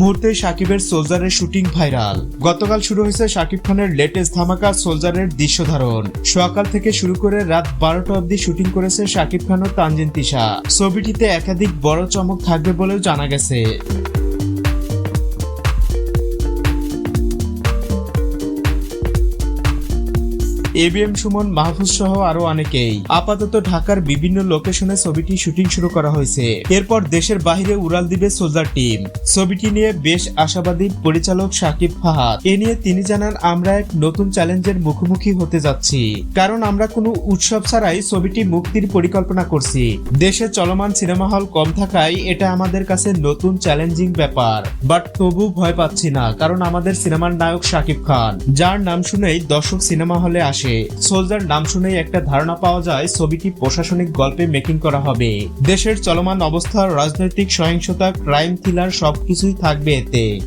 মুহূর্তে সাকিবের সোলজারের shooting viral. গতকাল শুরু হয়েছে সাকিব খানের লেটেস্ট ধামাকা সোলজারের দৃশ্য ধারণ। সকাল থেকে শুরু করে রাত বারোটা অবধি শুটিং করেছে সাকিব খান ও তানজিন তিশা। ছবিটিতে একাধিক বড় চমক থাকবে বলেও জানা গেছে। এবিএম সুমন, মাহফুজ সহ আরও অনেকেই। আপাতত ঢাকার বিভিন্ন লোকেশনে ছবিটি শুটিং শুরু করা হয়েছে। এরপর দেশের বাইরে উড়াল দিবে সোলজার টিম। ছবিটি নিয়ে বেশ আশাবাদী পরিচালক সাকিব ফাহাদ। এ নিয়ে তিনি জানান, আমরা এক নতুন চ্যালেঞ্জের মুখোমুখি হতে যাচ্ছি। কারণ আমরা কোনো উৎসব ছাড়াই ছবিটি মুক্তির পরিকল্পনা করছি। দেশে চলমান সিনেমা হল কম থাকায় এটা আমাদের কাছে নতুন চ্যালেঞ্জিং ব্যাপার। বাট তবু ভয় পাচ্ছি না, কারণ আমাদের সিনেমার নায়ক শাকিব খান। যার নাম শুনেই দর্শক সিনেমা হলে আসে। সোলজার নাম শুনেই একটা ধারণা পাওয়া যায়, ছবিটি প্রশাসনিক গল্পে মেকিং করা হবে। দেশের চলমান অবস্থার রাজনৈতিক সহিংসতা, ক্রাইম থ্রিলার সবকিছুই থাকবে এতে।